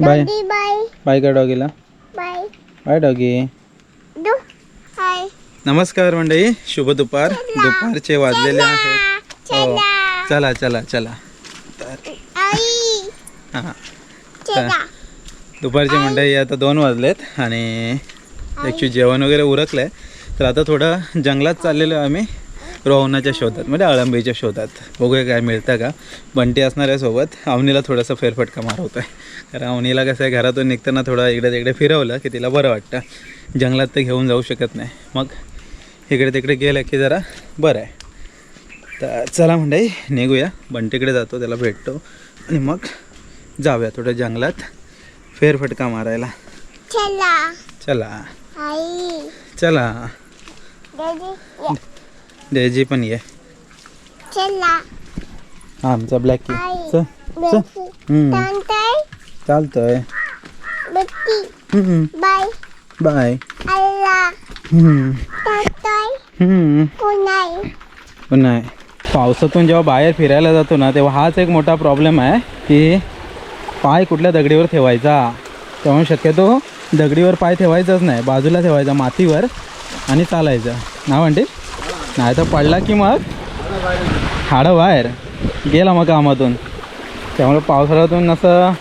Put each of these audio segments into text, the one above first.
Bye bye bye का डॉगीला bye bye doggy hi नमस्कार मंडळी शुभ दुपार. दुपारचे वाजलेले आहेत. हो. चला. चला चला हां दुपारचे मंडळी आता दोन वाजलेत आणि ॲक्च्युली जेवण वगैरे उरकलं आहे तर आता थोडं जंगलात चाललेलो आहे आम्ही. रोहनाच्या शोधात म्हणजे अळंबीच्या शोधात. बघूया काय मिळतं का. बंटी असणार आहे सोबत अवनीला थोडासा फेरफटका मारवतो आहे कारण अवनीला कसं आहे घरातून निघताना थोडं इकडे तिकडे फिरवलं की तिला बरं वाटतं. जंगलात तर घेऊन जाऊ शकत नाही. मग इकडे तिकडे गेलं की जरा बरं आहे. तर चला मंडळी निघूया. बंटीकडे जातो त्याला भेटतो. आणि मग जाऊया थोडं जंगलात फेरफटका मारायला. चला. चला. चला. डेजी पण ये चला. हा आमचा ब्लॅक चालतंय? बाय. बाय. नाही. पावसातून जेव्हा बाहेर फिरायला जातो ना तेव्हा हाच एक मोठा प्रॉब्लेम आहे की पाय कुठल्या दगडीवर ठेवायचा. त्यामुळे शक्यतो दगडीवर पाय ठेवायचाच नाही बाजूला ठेवायचा मातीवर आणि चालायचं. ना म्हणते नाही तर पडला की मग? हाडं बाहेर. गेला मग कामातून. त्यामुळे पावसाळ्यातून असं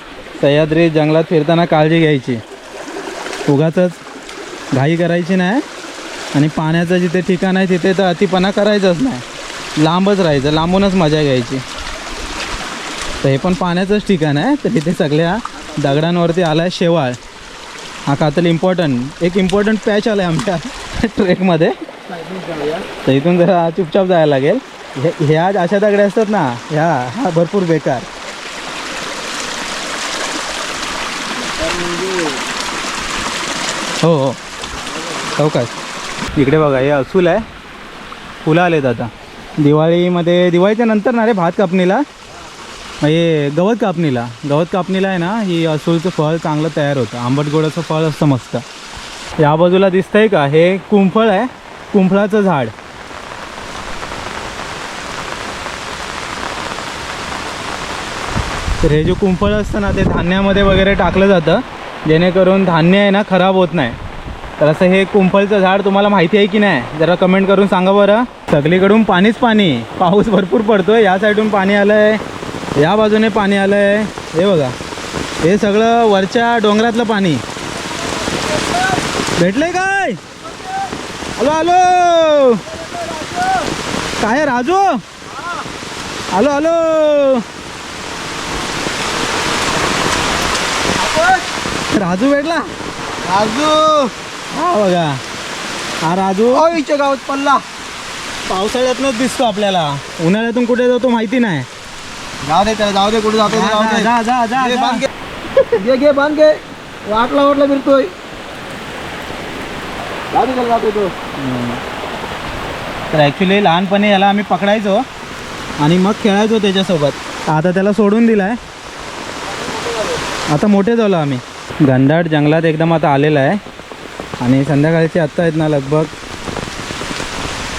सह्याद्री जंगलात फिरताना काळजी घ्यायची. उगाच घाई करायची नाही. आणि पाण्याचं जिथे ठिकाण आहे तिथे तर अतिपणा करायचंच नाही. लांबच राहायचं. लांबूनच मजा घ्यायची. तर हे पण पाण्याचंच ठिकाण आहे. तर तिथे सगळ्या दगडांवरती आला आहे शेवाळ. हा कातल इम्पॉर्टंट एक इम्पॉर्टंट पॅच आला आहे आमच्या ट्रेकमध्ये. तर इथून जरा चुपचाप जायला लागेल. हे ह्या अशा दगड्या असतात ना ह्या हा भरपूर बेकार. हो हो. काय इकडे बघा हे असूल आहे. फुलं आलेत आता. दिवाळीमध्ये दिवाळीच्या नंतर ना रे भात कापणीला. हे गवत कापणीला. गवत कापणीला आहे ना ही असूलचं फळ चांगलं तयार होतं. आंबट गोडाचं फळ असतं मस्त. या बाजूला दिसतंय का? हे कुंफळ आहे. कुंफळाचं झाड. तर हे जे कुंफळ असतं ना ते धान्यामध्ये वगैरे टाकलं जातं. जेणेकरून धान्य आहे ना खराब होत नाही. तर असं हे कुंफळचं झाड तुम्हाला माहिती आहे की नाही? जरा कमेंट करून सांगा बरं. सगळीकडून पाणीच पाणी. पाऊस भरपूर पडतोय. या साईडून पाणी आलं आहे या बाजूने पाणी आलं आहे हे बघा. हे सगळं वरच्या डोंगरातलं पाणी. भेटलंय काय? Hello hello. काय राजू? Hello hello. राजू भेटला? राजू. हा बघा. हा राजू. ओईच्या गावात पडला. पावसाळ्यातनंच दिसतो आपल्याला. उन्हाळ्यातून कुठे जातो माहिती नाही. जाऊ दे त्याला जाऊ दे कुठे जातो जा दे. जा जा जा घे, जा. बांध घे. घे घे बांध घे वाटला वाटला फिरतोय. जाऊ दे त्याला जातो तो तर ॲक्च्युली लहानपणी याला आम्ही पकडायचो आणि मग खेळायचो त्याच्यासोबत. आता त्याला सोडून दिला आहे आता मोठे झालो आम्ही. घनदाट जंगलात एकदम आता आलेला आहे. आणि संध्याकाळचे आत्ता आहेत ना लगभग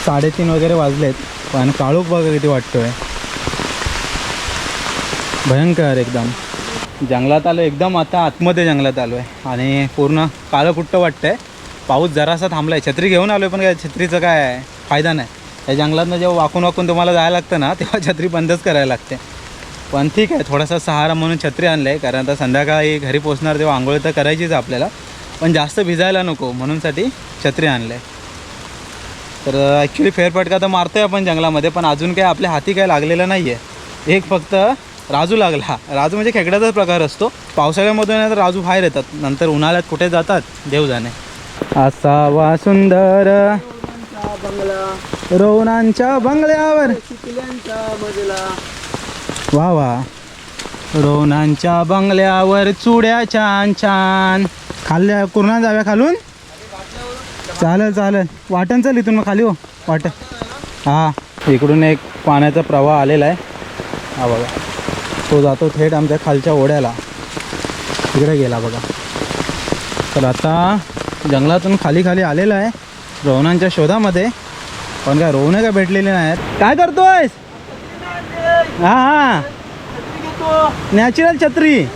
साडेतीन वगैरे वाजलेत. पण काळोख बघा किती वाटतोय. भयंकर एकदम. जंगलात आलो एकदम आता आतमध्ये जंगलात आलो आहे आणि पूर्ण काळं कुट्ट वाटतंय. पाऊस जरासा थांबला आहे छत्री घेऊन आलो पण काय छत्रीचं काय फायदा नाही. या जंगलातनं जेव्हा वाकून वाकून तुम्हाला जायला लागतं ना तेव्हा छत्री बंदच करायला लागते. पण ठीक आहे थोडासा सहारा म्हणून छत्री आणलं आहे कारण आता संध्याकाळी घरी पोचणार तेव्हा आंघोळ तर करायचीच आपल्याला. पण जास्त भिजायला नको म्हणूनसाठी छत्री आणलं आहे तर ॲक्च्युली फेरफटका तर मारतोय आपण जंगलामध्ये पण अजून काही आपल्या हाती काय लागलेलं नाही आहे एक फक्त राजू लागला. राजू म्हणजे खेकड्याचाच प्रकार असतो. पावसाळ्यामधून तर राजू बाहेर येतात. नंतर उन्हाळ्यात कुठे जातात? देव जाणे असावा सुंदर. बंगला रोवणांच्या बंगल्यावर. मजला वा वा. रोहनांच्या बंगल्यावर चुड्या छान छान. खाल्ल्या कुरणा जाव्या खालून? चालेल चालेल. वाटण चल इथून मग खाली हो. वाट हां इकडून एक पाण्याचा प्रवाह आलेला आहे. हा बघा. तो जातो थेट आमच्या खालच्या ओढ्याला. तिकडे गेला बघा. तर आता जंगलातून खाली खाली आलेला आहे. रोहनांच्या शोधामध्ये. पण काय रोहनं काय भेटलेले नाहीत. काय करतोयस? हां हां. नॅचरल छत्री.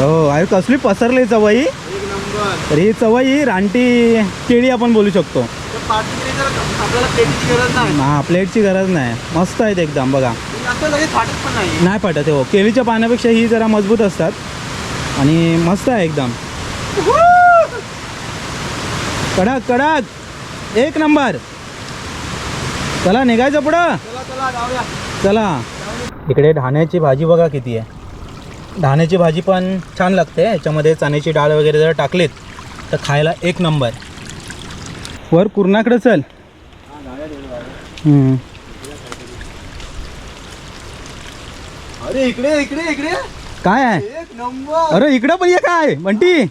हो अरे कसली पसरली चवई. तर ही चवई रानटी केळी आपण बोलू शकतो. हा प्लेटची गरज नाही. मस्त आहेत एकदम बघा. फाटत नाही नाही हो. केळीच्या पाण्यापेक्षा ही जरा मजबूत असतात. आणि मस्त आहे एकदम. कडक कडक एक नंबर. चला निघायचं पुढं. चला. चला जाऊया चला इकडे ढाण्याची भाजी बघा किती आहे. ढाण्याची भाजी पण छान लागते. याच्यामध्ये चण्याची डाळ वगैरे जर टाकलीत तर खायला एक नंबर. वर कुर्णाकडे चल. हम्म. अरे इकडे इकडे इकडे. काय आहे? अरे इकडं पण आहे बंटी.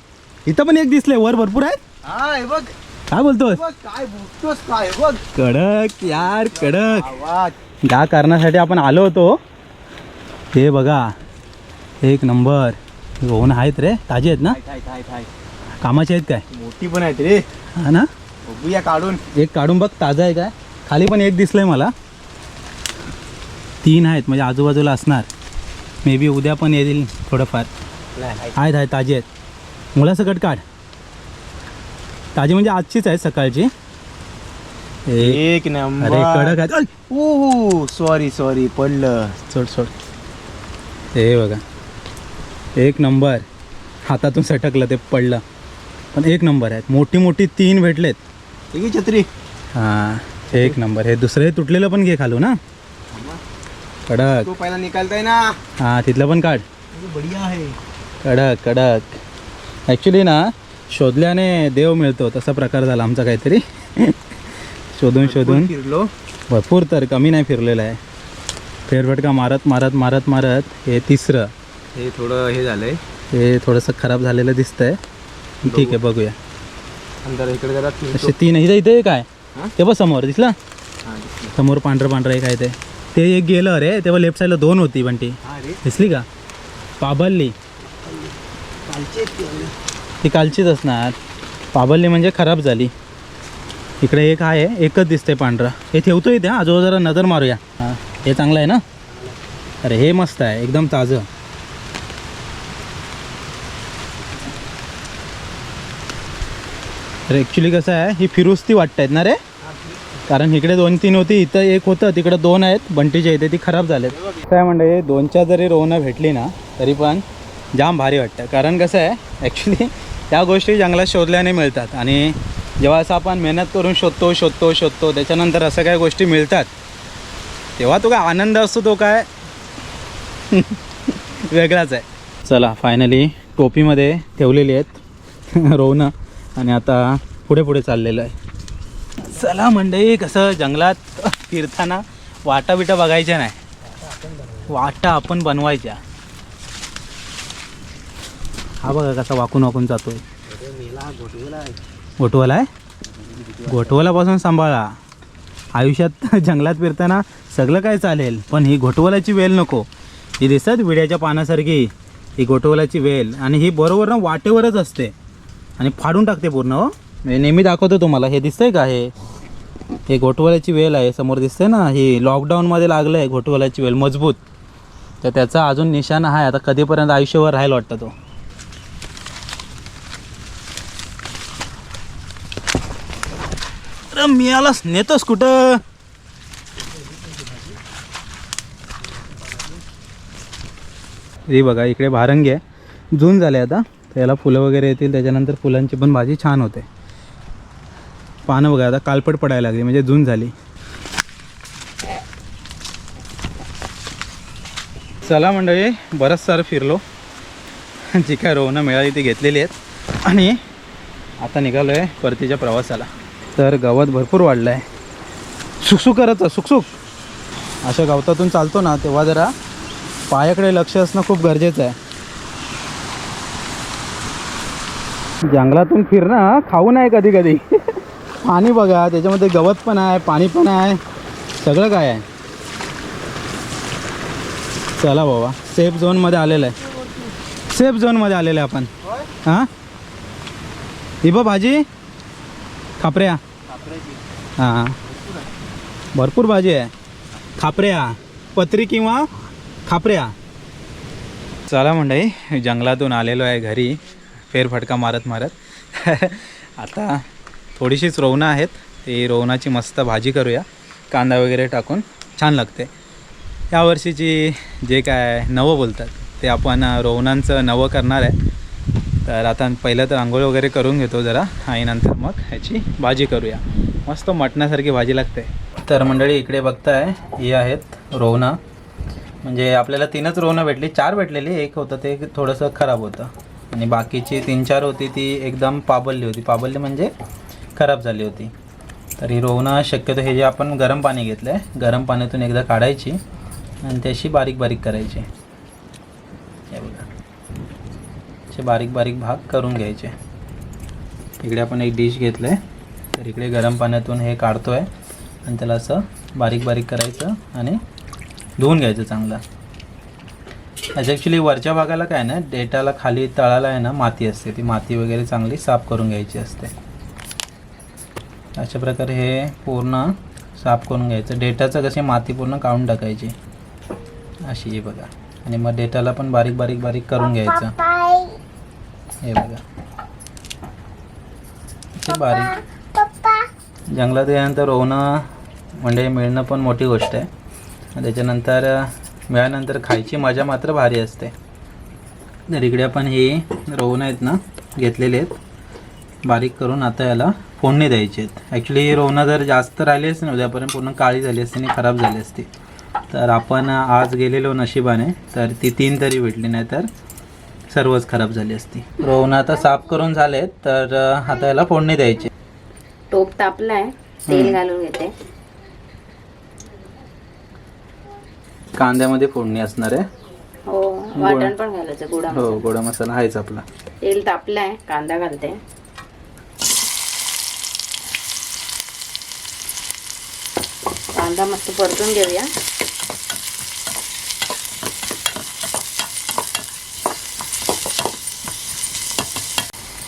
इथं पण एक दिसले वर भरपूर आहेत. हा हे बघ. काय बोलतोस बघ काय बघतोस काय बघ. कडक यार कडक. आवाज. त्या कारणासाठी आपण आलो होतो. हे बघा एक नंबर. होऊन आहेत रे ताजे आहेत ना? कामाचे आहेत काय? मोठी पण आहेत रे. हा ना? बघूया काढून. एक काढून बघ ताजा आहे काय? खाली पण एक दिसलंय मला. तीन आहेत म्हणजे आजूबाजूला असणार. मे बी उद्या पण येतील थोडंफार. आहेत आहेत ताजे आहेत. मुलासकट काढ. ताजी म्हणजे आजचीच आहे सकाळची. एक अरे नंबर. कडक! ओ सॉरी सॉरी पडलं. सोड सोड. हे बघा. एक नंबर. हातातून सटकलं ते पडलं. पण एक नंबर आहेत मोठी मोठी तीन भेटलेत. ठीक आहे छत्री. हां एक नंबर. हे दुसरं तुटलेलं पण घे खालू ना कडक. तो पहिला निकालताय ना. हां तिथलं पण काढ. बढिया आहे. कडक कडक. ॲक्च्युली ना शोधल्याने देव मिळतो. तसा प्रकार झाला आमचा काहीतरी. शोधून शोधून. फिरलो. भरपूर तर कमी नाही फिरलेलं आहे. फेरफटका मारत मारत मारत मारत हे तिसरं. हे थोडं हे झालंय. ते थोडंसं खराब झालेलं दिसतंय. ठीक आहे बघूया. अंदर इकडे जरा असे तीन इथं इथे आहे. हां? ते बघ समोर दिसला? समोर पांढरं पांढरं एक आहे ते. ते एक गेलं रे तेव्हा लेफ्ट साईडला दोन होती बंटी. हा दिसली का? पाबलली. ती कालचीच असणार. पाबल्ली म्हणजे खराब झाली. इकडे एक आहे एकच दिसते पांढरा. हे ठेवतो इथे हां. आजोबा जरा नजर मारूया. हां हे चांगलं आहे ना? अरे हे मस्त आहे एकदम ताजं. अरे ॲक्च्युली कसं आहे ही फिरुस्ती वाटतायत ना रे? कारण इकडे दोन तीन होती इथं एक होतं तिकडं दोन आहेत. बंटीच्या इथे ती खराब झालेत. काय म्हणजे दोनच्या जरी रोवणं भेटली ना तरी पण जाम भारी वाटतं. कारण कसं आहे ॲक्च्युली त्या गोष्टी जंगलात शोधल्याने मिळतात. आणि जेव्हा असं आपण मेहनत करून शोधतो शोधतो शोधतो त्याच्यानंतर असं काय गोष्टी मिळतात तेव्हा तो काय आनंद असतो तो काय वेगळाच आहे. चला फायनली टोपीमध्ये ठेवलेली आहेत रोवणं आणि आता पुढे पुढे चाललेलं आहे. चला मंडळी कसं जंगलात फिरताना वाटा बिटा बघायच्या नाही. वाटा आपण बनवायच्या. हा बघा कसा वाकून वाकून जातोय. घोटवाला आहे? घोटवालापासून सांभाळा. आयुष्यात जंगलात फिरताना सगळं काय चालेल पण ही घोटवालाची वेल नको. ही दिसत विड्याच्या पानासारखी ही घोटवालाची वेल. आणि ही बरोबर ना वाटेवरच असते. आणि फाडून टाकते पूर्ण हो. मी नेहमी दाखवतो तुम्हाला हे दिसतंय का हे? हे घोटवल्याची वेल आहे समोर दिसते ना ही लॉकडाऊनमध्ये लागलं आहे घोटवल्याची वेल मजबूत. तर त्याचा अजून निशाणा आहे आता कधीपर्यंत आयुष्यभर राहील वाटतं तो. अरे मी आलास नेतोस कुठं? हे बघा इकडे भारंगी आहे. जून झाले आता. तर याला फुलं वगैरे येतील त्याच्यानंतर फुलांची पण भाजी छान होते. पानं बघा आता कालपट पडायला लागली म्हणजे जून झाली. चला मंडळी बरंच सारं फिरलो. जी काय रोवणं मिळाली ती घेतलेली आहेत. आणि आता निघालो आहे परतीच्या प्रवासाला. तर गवत भरपूर वाढलं आहे सुकसुक करत जा, सुकसुक. अशा गवतातून चालतो ना तेव्हा जरा पायाकडे लक्ष असणं खूप गरजेचं आहे. जंगलातून फिरणं खाऊ नाही कधी कधी. पाणी बघा त्याच्यामध्ये गवत पण आहे पाणी पण आहे. सगळं काय आहे? चला बाबा सेफ झोनमध्ये आलेलं आहे. सेफ झोनमध्ये आलेलं आहे आपण. हां? ही बघ भाजी. खापऱ्या? हां. भरपूर भाजी आहे. खापऱ्या. पत्री किंवा खापऱ्या. चला मंडई जंगलातून आलेलो आहे घरी. फेरफटका मारत मारत. आता थोडीशीच रोवणं आहेत. ती रोवणाची मस्त भाजी करूया. कांदा वगैरे टाकून छान लागते. यावर्षीची जे काय नवं बोलतात ते आपण रोवणांचं नवं करणार आहे. तर आता पहिलं तर आंघोळ वगैरे करून घेतो जरा. आणि नंतर मग ह्याची भाजी करूया. मस्त मटणासारखी भाजी लागते. तर मंडळी इकडे बघताय ही आहेत रोवणं. म्हणजे आपल्याला तीनच रोवणं भेटली. चार भेटलेली. एक होतं ते थोडंसं खराब होतं. आणि बाकीची तीन चार होती ती एकदम पाबलली होती. पाबलली म्हणजे खराब झाली होती. तर ही रोवणं शक्यतो हे जे आपण गरम पाणी घेतलं आहे गरम पाण्यातून एकदा काढायची आणि त्याशी बारीक बारीक करायची हे बघा असे बारीक बारीक भाग करून घ्यायचे. इकडे आपण एक डिश घेतलं आहे तर इकडे गरम पाण्यातून हे काढतो आहे आणि त्याला असं बारीक बारीक करायचं आणि धुवून घ्यायचं चांगलं. याच्या ॲक्च्युली वरच्या भागाला काय ना डेटाला खाली तळाला आहे ना माती असते. ती माती वगैरे चांगली साफ करून घ्यायची असते. अशा प्रकारे हे पूर्ण साफ करून घ्यायचं. डेटाचं कशी माती पूर्ण काढून टाकायची. अशी ही बघा. आणि मग डेटाला पण बारीक बारीक बारीक करून घ्यायचं. हे बघा. अशी बारीक. जंगलात गेल्यानंतर रोवणं म्हणजे मिळणं पण मोठी गोष्ट आहे. त्याच्यानंतर मिळाल्यानंतर खायची मजा मात्र भारी असते. तर इकडे आपण ही रोवणं आहेत ना घेतलेली आहेत. बारीक करून आता याला फोडणी द्यायची आहेत. ॲक्च्युली रोवणं जर जास्त राहिली असती ना उद्यापर्यंत पूर्ण काळी झाली असती आणि खराब झाली असती. तर आपण आज गेलेलो नशिबाने तर ती तीन तरी भेटली नाही तर सर्वच खराब झाली असती. रोवणं आता साफ करून झालेत तर आता याला फोडणी द्यायची. टोप तापलाय तेल घालून घेते. कांद्यामध्ये फोडणी असणार आहे. हो वाटण पण घालायचं गुडा हो गोडा मसाला आहेच आपला. तेल तापलाय कांदा घालते. कांदा मस्त परतून घेऊया.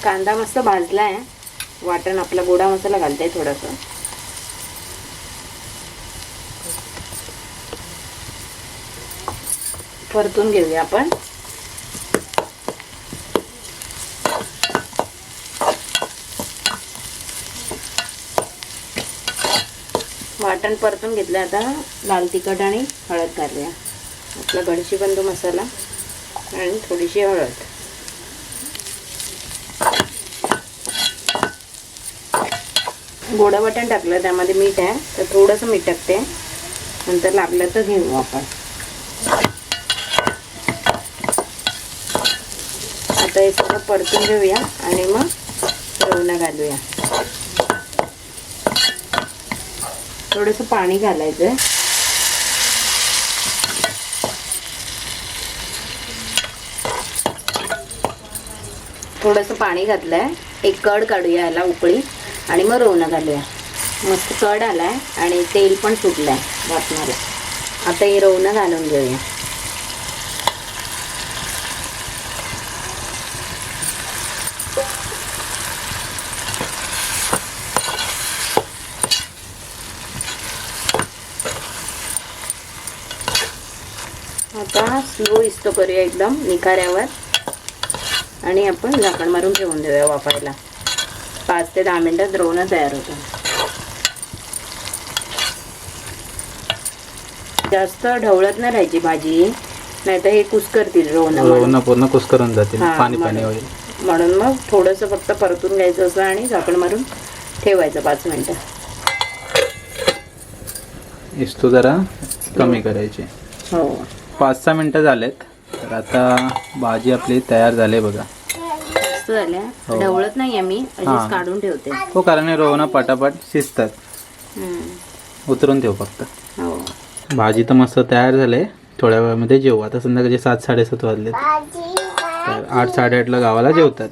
कांदा मस्त भाजला आहे वाटण आपला गोडा मसाला घालते थोडंसं. परतून घेऊया आपण. वाटण परतून घेतलं आता लाल तिखट आणि हळद घालूया. आपला गडशी बंधू मसाला आणि थोडीशी हळद. गोडं वाटण टाकलं त्यामध्ये मीठ आहे तर थोडंसं मीठ टाकते. नंतर लागलं तर घेऊ आपण. आता हे सगळं परतून घेऊया आणि मग रवणं घालूया. थोडंसं पाणी घालायचं थोडंसं पाणी घातलंय. एक कड काढूया याला उकळी. आणि मग घालूया मस्त कड आलाय आणि तेल पण सुटलंय वाटणाला आता हे रवणं घालून घेऊया. आता स्लो इस्तो करूया एकदम निखाऱ्यावर. आणि आपण झाकण मारून ठेवून देऊया वापरायला पाच ते दहा मिनिटात द्रोणं तयार होतं जास्त ढवळत नाही राहायची भाजी. नाही तर हे कुसकरतील रोवणं पूर्ण कुस्करून जातील. हा, पाणी पाणी म्हणून. होईल म्हणून मग थोडंसं फक्त परतून घ्यायचं असं आणि झाकण मारून ठेवायचं पाच मिनिटं. इस्तू जरा कमी करायची. हो. पाच सहा मिनटं झालेत. तर आता भाजी आपली तयार झाली बघा. मस्त झाल्या. हो. ढवळत नाही मी हा. अशीच काढून ठेवते. हो कारण हे रोवणं पटापट शिजतात. हम्म. उतरून ठेवू फक्त. हो. भाजी तर मस्त तयार झाले. थोड्या वेळामध्ये जेवू. आता संध्याकाळचे सात साडेसात वाजलेत. भाजी तर आठ साडेआठला गावाला जेवतात.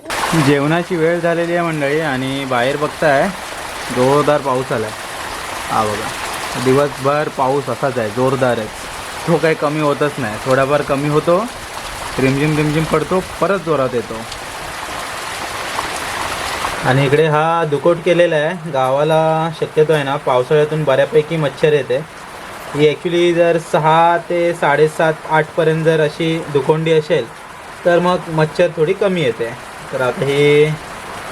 जेवणाची वेळ झालेली आहे मंडळी आणि बाहेर बघताय जोरदार पाऊस आला हा बघा. दिवसभर पाऊस असाच आहे जोरदारच तो काही कमी होतच नाही. थोडाफार कमी होतो. रिमझिम रिमझिम पडतो. परत जोरात येतो. आणि इकडे हा दुकोट केलेला आहे. गावाला शक्यतो आहे ना पावसाळ्यातून बऱ्यापैकी मच्छर येते. ही ॲक्च्युली जर सहा ते साडेसात आठपर्यंत जर अशी दुकोंडी असेल तर मग मच्छर थोडी कमी येते. तर आता ही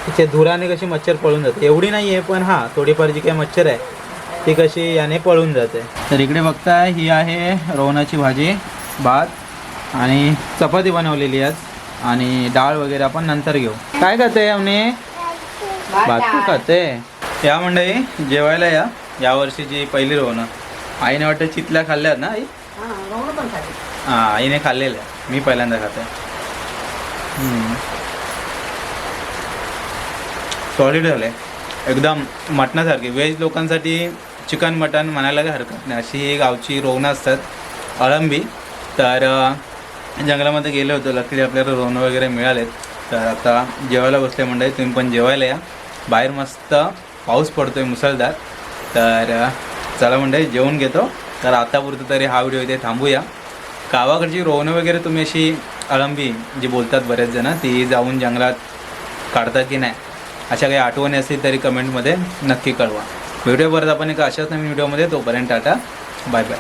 तिचे धुराने कशी मच्छर पळून जाते. एवढी नाही आहे पण हां थोडीफार जी काही मच्छर आहे ती कशी याने पळून जाते. तर इकडे बघताय ही आहे रोवणाची भाजी भात आणि चपाती बनवलेली आज. आणि डाळ वगैरे आपण नंतर घेऊ. काय खाते अवने? भातू खाते. या मंडळी जेवायला या. यावर्षीची पहिली रोवणं आईने वाटतं चितल्या खाल्ल्यात ना आई? हां आईने खाल्लेलं आहे मी पहिल्यांदा खाते. सॉलिड झालं एकदम मटणासारखी. व्हेज लोकांसाठी चिकन मटण म्हणायला काही हरकत नाही. अशी ही गावची रोवणं असतात. अळंबी. तर जंगलामध्ये गेलो होतो. लकीली आपल्याला रोवणं वगैरे मिळालेत. तर आता जेवायला बसले मंडळी. तुम्ही पण जेवायला या. बाहेर मस्त पाऊस पडतो आहे मुसळधार. तर चला म्हणजे जेवून घेतो. तर आतापुरतं तरी हा व्हिडिओ इथे थांबूया. गावाकडची रोवणं वगैरे तुम्ही अशी अळंबी जी बोलतात बरेच जण ती जाऊन जंगलात काढतात की नाही अशा काही आठवणी असतील तरी कमेंटमध्ये नक्की कळवा. व्हिडिओ परत आपण एका अशाच नवीन व्हिडिओमध्ये तोपर्यंत टाटा बाय बाय.